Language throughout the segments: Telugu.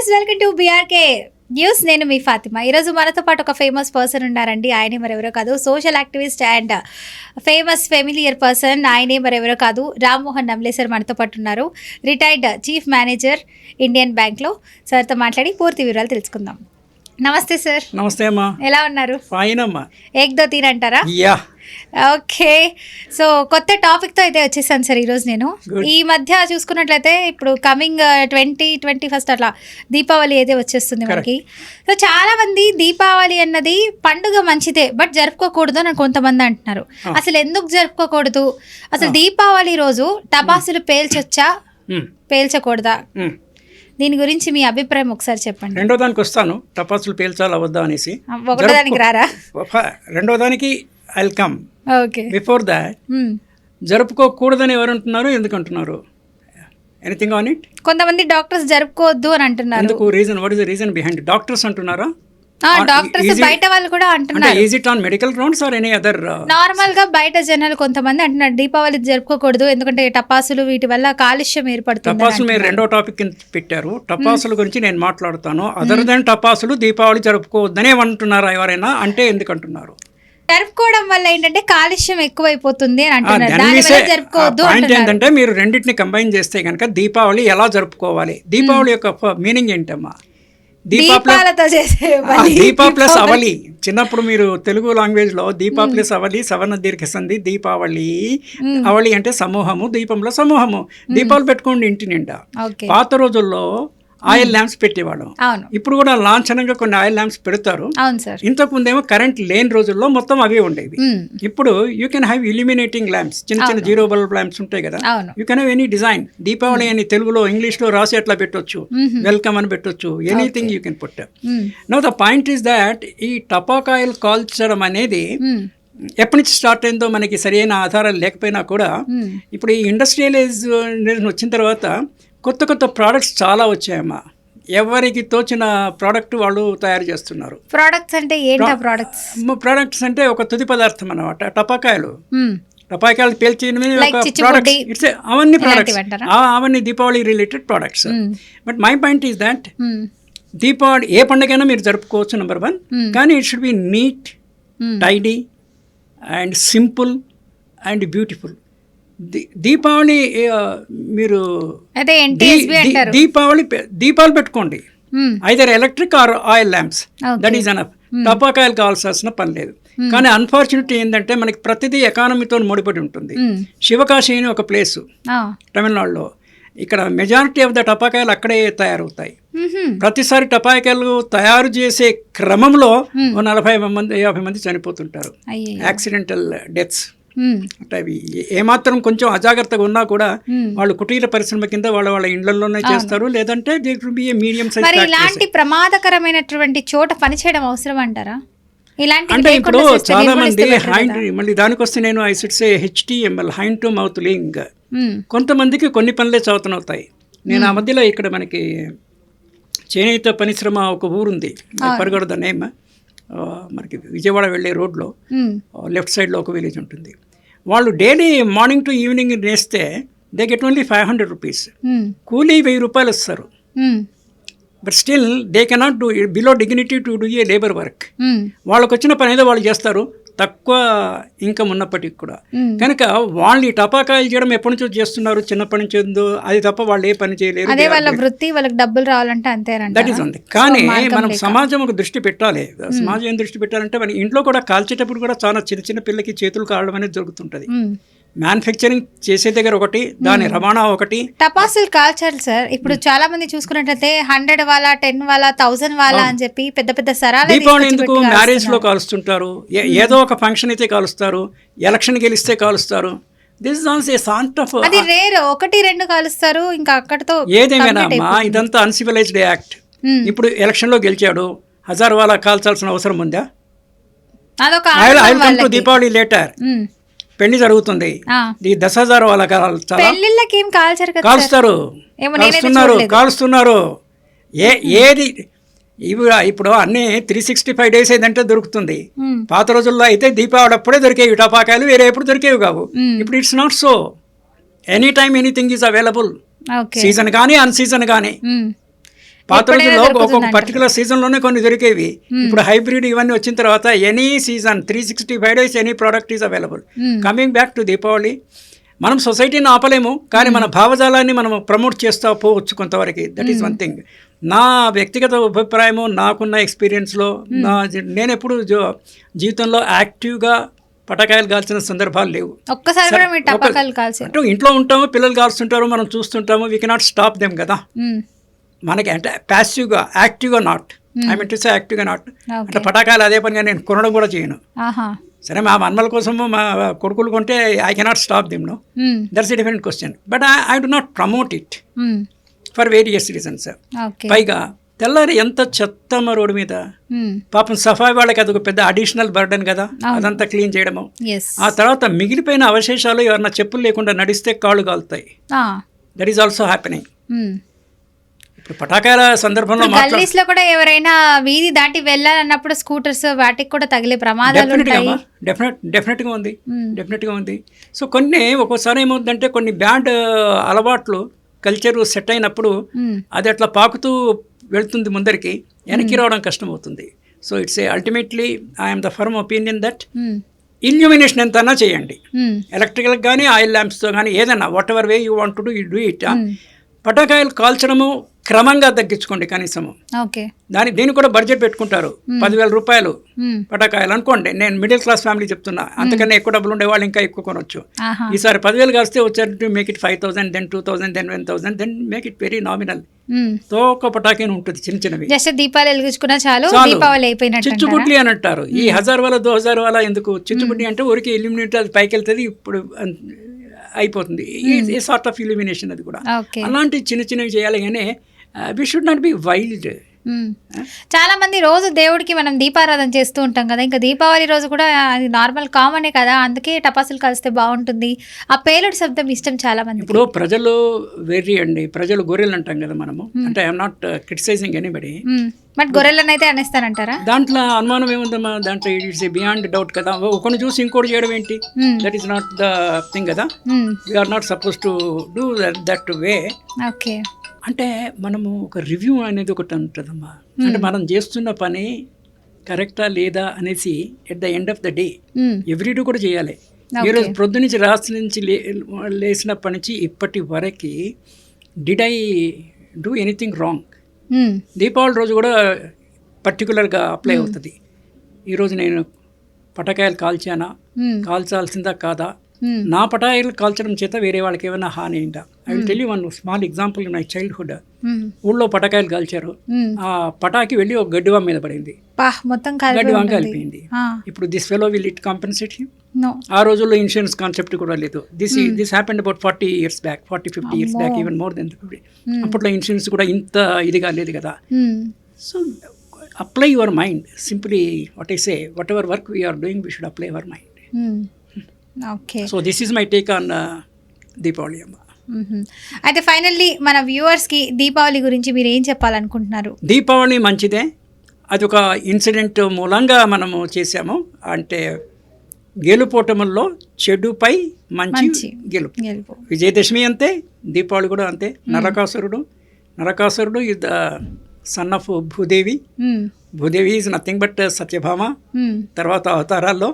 Guys welcome to BRK news నేను మీ ఫాతిమా. ఈరోజు మనతో పాటు ఒక ఫేమస్ పర్సన్ ఉన్నారండి. ఆయనే మరెవరో కాదు social activist and famous familiar person ఆయనే మరెవరో కాదు రామ్మోహన్ నమ్లే సార్ మనతో పాటు ఉన్నారు. రిటైర్డ్ చీఫ్ మేనేజర్ ఇండియన్ బ్యాంక్లో సార్తో మాట్లాడి పూర్తి వివరాలు తెలుసుకుందాం. నమస్తే సార్ నమస్తే అమ్మా. ఎలా ఉన్నారు? ఫైన్ అమ్మా. ఏక్ దో తీన్ అంటారా యా. ఓకే. సో కొత్త టాపిక్తో అయితే వచ్చేసాను సార్ ఈరోజు నేను. ఈ మధ్య చూసుకున్నట్లయితే ఇప్పుడు కమింగ్ ట్వంటీ ట్వంటీ ఫస్ట్ అట్లా దీపావళి అయితే వచ్చేస్తుంది మనకి. సో చాలా మంది దీపావళి అన్నది పండుగ మంచిదే బట్ జరుపుకోకూడదు అని కొంతమంది అంటున్నారు. అసలు ఎందుకు జరుపుకోకూడదు? అసలు దీపావళి రోజు టపాసులు పేల్చొచ్చా? పేల్చకూడదా. దీని గురించి మీ అభిప్రాయం ఒకసారి చెప్పండి. రెండో దానికి వస్తాను టపాసులు పేల్చాలా వద్దా అనేసి. ఒకటో దానికి రారా? రెండో దానికి I come okay before that. జరుపుకోకూడదని ఎవరు అంటున్నారు ఎందుకు అంటున్నారు ఎనీథింగ్ ఆన్ ఇట్ కొంతమంది డాక్టర్స్ జరుపుకోవద్దు అని అంటున్నారు. ఎందుకు? Reason what is the reason behind doctors అంటున్నారా? డాక్టర్స్ బయట వాళ్ళు కూడా అంటే అంటున్నారు is it on medical grounds or any other నార్మల్గా బయట జనాలు కొంతమంది అంటున్నారు దీపావళి జరుపుకోకూడదు ఎందుకంటే టపాసులు వీటి వల్ల కాలుష్యం ఏర్పడుతుంది టపాసులు మీరు రెండో టాపిక్ కింద పెట్టారు. టపాసుల గురించి నేను మాట్లాడుతాను. అదర్ దెన్ టపాసులు దీపావళి జరుపుకోవద్దనే అంటున్నారా ఎవరైనా? అంటే ఎందుకు అంటున్నారు జరుపుకోవడం వల్ల ఏంటంటే కాలుష్యం ఎక్కువైపోతుంది అని అంటున్నారు. జరుపుకోవద్దు పాయింట్ ఏంటంటే మీరు రెండింటిని కంబైన్ చేస్తే కనుక దీపావళి ఎలా జరుపుకోవాలి? దీపావళి యొక్క మీనింగ్ ఏంటమ్మా? దీపా ప్లస్ దీపాలతో చేసే ఆ, పని. దీపా ప్లస్ అవలి చిన్నప్పుడు మీరు తెలుగు లాంగ్వేజ్లో దీపా ప్లస్ అవలి సవర్ణ దీర్ఘ సంధి దీపావళి. అవళి అంటే సమూహము దీపంలో సమూహము. దీపాలు పెట్టుకోండి ఇంటి నిండా. పాత రోజుల్లో ఆయిల్ ల్యాంప్స్ పెట్టేవాళ్ళం. అవును. ఇప్పుడు కూడా లాంఛనంగా కొన్ని ఆయిల్ ల్యాంప్స్ పెడతారు. అవును సార్. ఇంతకు ముందేమో కరెంట్ లేని రోజుల్లో మొత్తం అవే ఉండేవి. ఇప్పుడు you can have illuminating lamps చిన్న చిన్న జీరో బల్బ్ ల్యాంప్స్ ఉంటాయి కదా. అవును. You can have any design Deepavali అని తెలుగులో ఇంగ్లీష్లో రాసి అట్లా పెట్టొచ్చు. వెల్కమ్ అని పెట్టొచ్చు. Anything you can put. No the point is that ఈ టపాకాయలు కాల్చడం అనేది. ఎప్పటి నుంచి స్టార్ట్ అయిందో మనకి సరైన ఆధారాలు లేకపోయినా కూడా. ఇప్పుడు ఈ ఇండస్ట్రియలైజ్ వచ్చిన తర్వాత కొత్త కొత్త ప్రోడక్ట్స్ చాలా వచ్చాయమ్మా ఎవరికి తోచిన ప్రోడక్ట్ వాళ్ళు తయారు చేస్తున్నారు ప్రోడక్ట్స్ అంటే ఏంటా ప్రోడక్ట్స్ ప్రోడక్ట్స్ అంటే ఒక తుది పదార్థం అన్నమాట టపాకాయలు మ్మ్. టపాకాయలు ఒక ఇట్స్ అవన్నీ ప్రోడక్ట్స్? అవన్నీ Deepavali related products. But my point is that. Deepavali ఏ పండుగైనా మీరు జరుపుకోవచ్చు నెంబర్ వన్ మ్మ్. కానీ it should be neat. Tidy and simple and beautiful Deepavali మీరు అదే దీపావళి దీపాలు పెట్టుకోండి. Either electric or oil lamps. That is enough టపాకాయలు కావాల్సిన పని లేదు. కానీ అన్ఫార్చునేట్ ఏంటంటే మనకి ప్రతిదీ ఎకానమీతో ముడిపడి ఉంటుంది. మ్మ్. శివకాశి అని ఒక ప్లేసు. తమిళనాడులో. ఇక్కడ మెజారిటీ ఆఫ్ ద టపాకాయలు అక్కడే తయారవుతాయి. ప్రతిసారి టపాకాయలు తయారు చేసే క్రమంలో ఓ నలభై మంది యాభై మంది చనిపోతుంటారు. Accidental deaths. అంటే అవి ఏమాత్రం కొంచెం అజాగ్రత్తగా ఉన్నా కూడా. వాళ్ళు కుటీర పరిశ్రమ కింద వాళ్ళ వాళ్ళ ఇండ్లలోనే చేస్తారు. లేదంటే మీడియం సైజ్ ఇలాంటి ప్రమాదకరమైనటువంటి చోట పనిచేయడం అవసరం అంటారా? ఇలాంటి అంటే ఇప్పుడు చాలా మంది హైండ్ మళ్ళీ దానికి వస్తే నేను I said say HTML hand to mouth link కొంతమందికి కొన్ని పనులే చదువుతాయి నేను ఆ మధ్యలో ఇక్కడ మనకి చేనేత పరిశ్రమ ఒక ఊరుంది. Paragada the name. మనకి విజయవాడ వెళ్ళే రోడ్లో లెఫ్ట్ సైడ్లో ఒక విలేజ్ ఉంటుంది. వాళ్ళు daily morning to evening నేస్తే they get only five hundred rupees. కూలీ వెయ్యి రూపాయలు ఇస్తారు. But still they cannot do below dignity to do a labour work. వాళ్ళకి వచ్చిన పని ఏదో వాళ్ళు చేస్తారు. తక్కువ ఇన్కమ్ ఉన్నప్పటికీ కూడా. కనుక వాళ్ళు ఈ టపాకాయలు చేయడం ఎప్పటి నుంచో చేస్తున్నారు చిన్నప్పటి నుంచి ఉందో అది తప్ప వాళ్ళు ఏ పని చేయలేరు అదే వాళ్ళ వృత్తి వాళ్ళకి డబ్బులు రావాలంటే అంతేనంట దట్ ఈస్ ఉంది కానీ మనం సమాజం ఒక దృష్టి పెట్టాలి. సమాజం ఏం దృష్టి పెట్టాలంటే మన ఇంట్లో కూడా కాల్చేటప్పుడు కూడా చాలా చిన్న చిన్న పిల్లకి చేతులు కాలడం అనేది జరుగుతుంటుంది. మ్యానుఫ్యాక్చరింగ్ చేసే దగ్గర ఒకటి దాని రవాణా ఒకటి. టపాసులు కాల్చాలి సార్. ఇప్పుడు చాలా మంది చూసుకున్నట్లయితే హండ్రెడ్ వాళ్ళ టెన్ వాళ్ళ థౌసండ్ వాళ్ళ అని చెప్పి పెద్ద పెద్ద సరాలు దీపావళి ఎందుకు మ్యారేజ్లో కాలుస్తుంటారు? ఏదో ఒక ఫంక్షన్ అయితే కాలుస్తారు. ఎలక్షన్ గెలిస్తే కాలుస్తారు. This also a sort of అది రేర్ ఒకటి రెండు కాలుస్తారు. ఇంకా అక్కడతో ఏదేమైనా అమ్మా ఇదంతా అన్సివిలైజ్డ్ యాక్ట్. ఇప్పుడు ఎలక్షన్లో గెలిచాడు. హజార్ వాళ్ళ కాల్చాల్సిన అవసరం ఉందా? అదొక ఐ ఆనందం కమ్ టు వాళ్ళకి. దీపావళి లేటర్. పెళ్ళి జరుగుతుంది. ఈ దశ హజార్ వాళ్ళ ఏం కాల్చారు? కాలుస్తారు కాలుస్తున్నారు. కాలుస్తున్నారు ఏ ఏది ఇవి ఇప్పుడు అన్నీ త్రీ సిక్స్టీ ఫైవ్ డేస్ ఏదంటే దొరుకుతుంది. పాత రోజుల్లో అయితే దీపావళి అప్పుడే దొరికేవి టపాకాయలు వేరే ఎప్పుడు దొరికేవి కావు. ఇప్పుడు it's not so any time anything is available season కానీ అన్ సీజన్ కానీ. పాత రోజుల్లో ఒక్కొక్క. పర్టికులర్ సీజన్లోనే కొన్ని దొరికేవి. ఇప్పుడు హైబ్రిడ్ ఇవన్నీ వచ్చిన తర్వాత any season three sixty five days any product is available. Coming back to Deepavali మనం సొసైటీని ఆపలేము కానీ మన భావజాలాన్ని మనం ప్రమోట్ చేస్తా పోవచ్చు కొంతవరకు. దట్ ఈస్ వన్ థింగ్ నా వ్యక్తిగత అభిప్రాయము నాకున్న ఎక్స్పీరియన్స్లో నా నేను ఎప్పుడు జీవితంలో యాక్టివ్గా పటకాయలు కాల్చిన సందర్భాలు లేవు. ఒక్కసారి ఇంట్లో ఉంటాము పిల్లలు కాల్స్తుంటారు మనం చూస్తుంటాము వీ కెనాట్ స్టాప్ దెమ్ కదా. మనకి అంటే ప్యాసివ్గా యాక్టివ్గా not I mean to say యాక్టివ్గా నాట్ అంటే పటాకాయలు అదే పనిగా నేను కొనడం కూడా చేయను. సరే మా మన్మల కోసము మా కొడుకులు కొంటే I cannot stop them no. That's a different question but I do not promote it. For various reasons పైగా తెల్లారి ఎంత చెత్త మా రోడ్డు మీద మ్మ్. పాపం సఫాయి వాళ్ళకి అదొక పెద్ద అడిషనల్ బర్డన్ కదా. అదంతా క్లీన్ చేయడము. ఆ తర్వాత మిగిలిపోయిన అవశేషాలు ఎవరన్నా చెప్పులు లేకుండా నడిస్తే కాళ్ళు కాలుతాయి. దట్ ఈస్ ఆల్సో హ్యాపెనింగ్ పటాకాయల సందర్భంలో గల్లీస్లో కూడా ఎవరైనా వీధి దాటి వెళ్ళాలన్నప్పుడు స్కూటర్స్ వాటికి కూడా తగిలే ప్రమాదాలు ఉంటాయి డెఫినెట్ డెఫినెట్గా ఉంది మ్మ్. డెఫినెట్గా ఉంది సో కొన్ని ఒక్కోసారి ఏమవుతుందంటే కొన్ని బ్యాడ్ అలవాట్లు కల్చర్ సెట్ అయినప్పుడు మ్మ్. అది అట్లా పాకుతూ వెళ్తుంది ముందరికి వెనక్కి రావడం కష్టం అవుతుంది so it's a ultimately I'm the firm opinion that. Illumination ఎంతనా చేయండి. ఎలక్ట్రికల్ కానీ ఆయిల్ ల్యాంప్స్తో కానీ ఏదైనా whatever way you want to do you do it. పటాకాయలు కాల్చడము క్రమంగా తగ్గించుకోండి కనీసము. ఓకే. దాని దీనికి కూడా బడ్జెట్ పెట్టుకుంటారు. పదివేల రూపాయలు. పటాకాయలు అనుకోండి. నేను మిడిల్ క్లాస్ ఫ్యామిలీ చెప్తున్నా. అంతకన్నా ఎక్కువ డబ్బులు ఉండే వాళ్ళు ఇంకా ఎక్కువ కొనొచ్చు. ఈసారి పదివేలు కాస్తే వచ్చారు make it five thousand then two thousand then one thousand then make it very nominal. తోక పటాకీని ఉంటుంది చిన్న చిన్నవి. జస్ట్ దీపాలు వెలిగించుకున్నా చాలు. దీపావళి అయిపోయినట్టు చిచ్చుబుడ్లి అని అంటారు. ఈ హజార్ వాళ్ళ దో హజార్ వాళ్ళ ఎందుకు? చిచ్చుబుడ్డి అంటే ఊరికి ఇల్యూమినేట్ అది పైకి వెళ్తుంది ఇప్పుడు అయిపోతుంది. ఈ సార్ట్ ఆఫ్ ఇల్యూమినేషన్ అది కూడా. అలాంటి చిన్న చిన్నవి చేయాలి కానీ we should not be wild. చాలా మంది రోజు దేవుడికి మనం దీపారాధన చేస్తూ ఉంటాం కదా. ఇంకా దీపావళి రోజు కూడా అది నార్మల్ కామనే కదా. అందుకే టపాసులు కలిస్తే బాగుంటుంది. ఆ పేలుడు శబ్దం ఇష్టం చాలా మంది ఇప్పుడు ప్రజలు వెర్రి అండి. ప్రజలు గొర్రెలు అంటాం కదా మనము. అంటే I'm not criticising anybody but గొర్రెలను అయితే అనేస్తానంటారా? దాంట్లో అనుమానం ఏముందమ్మా? దాంట్లో ఇట్స్ బియాండ్ డౌట్ కదా. ఒకరిని చూసి ఇంకోటి చేయడం ఏంటి. That is not the thing కదా. మ్మ్. We're not suppose to do that way okay అంటే మనము ఒక రివ్యూ అనేది ఒకటి ఉంటుందమ్మా అంటే మనం చేస్తున్న పని కరెక్టా లేదా అనేసి at the end of the day. Every day కూడా చేయాలి. ఈరోజు ప్రొద్దు నుంచి రాత్రి నుంచి లే లేచినప్పటి నుంచి ఇప్పటి వరకు did I do anything wrong. Deepavali రోజు కూడా పర్టికులర్గా అప్లై అవుతుంది ఈరోజు నేను పటకాయలు కాల్చానా. కాల్చాల్సిందా కాదా. నా పటాయిలు కాల్చడం చేత వేరే వాళ్ళకి ఏమైనా హాని అయిందా I will tell you one small example my childhood. ఊళ్ళో పటాకాయలు కాల్చారు. మ్మ్. ఆ పటాకి వెళ్ళి ఒక గడ్డివాం మీద పడింది. మొత్తం గడ్డివాం. కలిపింది. ఇప్పుడు this fellow will it compensate ఆ రోజుల్లో ఇన్సూరెన్స్ కాన్సెప్ట్ కూడా లేదు. This this happened about forty years back forty fifty years back even more then fifty అప్పట్లో ఇన్సూరెన్స్ కూడా ఇంత ఇదిగా లేదు కదా. So apply your mind simply what I say whatever work we're doing we should apply your mind. Okay so this is my take on Deepavali అమ్మ మ్మ్. అయితే ఫైనల్లీ మన వ్యూవర్స్కి దీపావళి గురించి మీరు ఏం చెప్పాలనుకుంటున్నారు? దీపావళి మంచిదే. అది ఒక ఇన్సిడెంట్ మూలంగా మనము చేసాము అంటే గెలుపోటముల్లో చెడుపై మంచి. గెలుపు. గెలుపు. విజయదశమి అంతే దీపావళి కూడా అంతే. నరకాసురుడు. నరకాసురుడు is the son of Bhudevi. Bhudevi is nothing but Satyabhama. తర్వాత అవతారాల్లో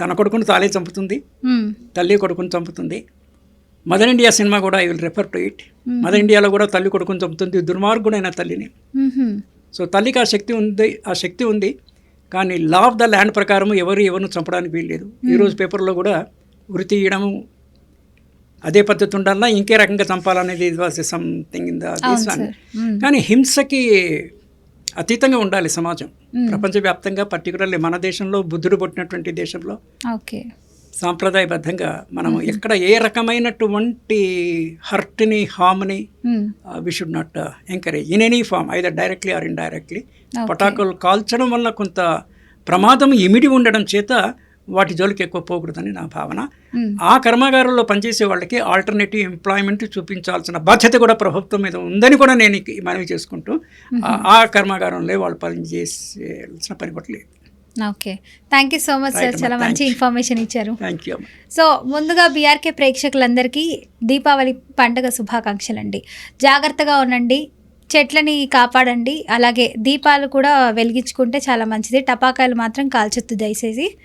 తన కొడుకును తాలే చంపుతుంది. తల్లి కొడుకుని చంపుతుంది. మదర్ ఇండియా సినిమా కూడా I will refer to it mother ఇండియాలో కూడా తల్లి కొడుకుని చంపుతుంది దుర్మార్గుడైన తల్లిని. సో తల్లికి ఆ శక్తి ఉంది ఆ శక్తి ఉంది కానీ లా ఆఫ్ ద ల్యాండ్ ప్రకారం ఎవరు ఎవరిని చంపడానికి వీల్లేదు. ఈరోజు పేపర్లో కూడా ఉరి తీయడము అదే పద్ధతి ఉండాలన్నా ఇంకే రకంగా చంపాలనేది వాజ్ సంథింగ్ ఇన్ ద అవును సార్. మ్మ్. కానీ హింసకి అతీతంగా ఉండాలి సమాజం. మ్మ్. ప్రపంచవ్యాప్తంగా పర్టికులర్లీ మన దేశంలో బుద్ధుడు పుట్టినటువంటి దేశంలో ఓకే సాంప్రదాయబద్ధంగా మనం ఎక్కడ ఏ రకమైనటువంటి హర్ట్ని హామ్ని. We should not encourage in any form either directly or indirectly Okay. పటాకులు కాల్చడం వల్ల కొంత ప్రమాదం ఇమిడి ఉండడం చేత వాటి జోలికి ఎక్కువ పోకూడదని నా భావన. ఆ కర్మాగారంలో పనిచేసే వాళ్ళకి ఆల్టర్నేటివ్ ఎంప్లాయ్మెంట్ చూపించాల్సిన బాధ్యత కూడా ప్రభుత్వం మీద ఉందని కూడా నేను మనవి చేసుకుంటూ ఆ- కర్మాగారంలో వాళ్ళు పనిచేయాల్సిన పని కూడా లేదు okay. Thank you so much sir చాలా. మంచి. ఇన్ఫర్మేషన్ ఇచ్చారు. సో ముందుగా బీఆర్కే ప్రేక్షకులందరికీ దీపావళి పండుగ శుభాకాంక్షలు అండి జాగ్రత్తగా ఉండండి చెట్లని కాపాడండి అలాగే దీపాలు కూడా వెలిగించుకుంటే చాలా మంచిది. టపాకాయలు మాత్రం కాల్చొద్దు దయచేసి.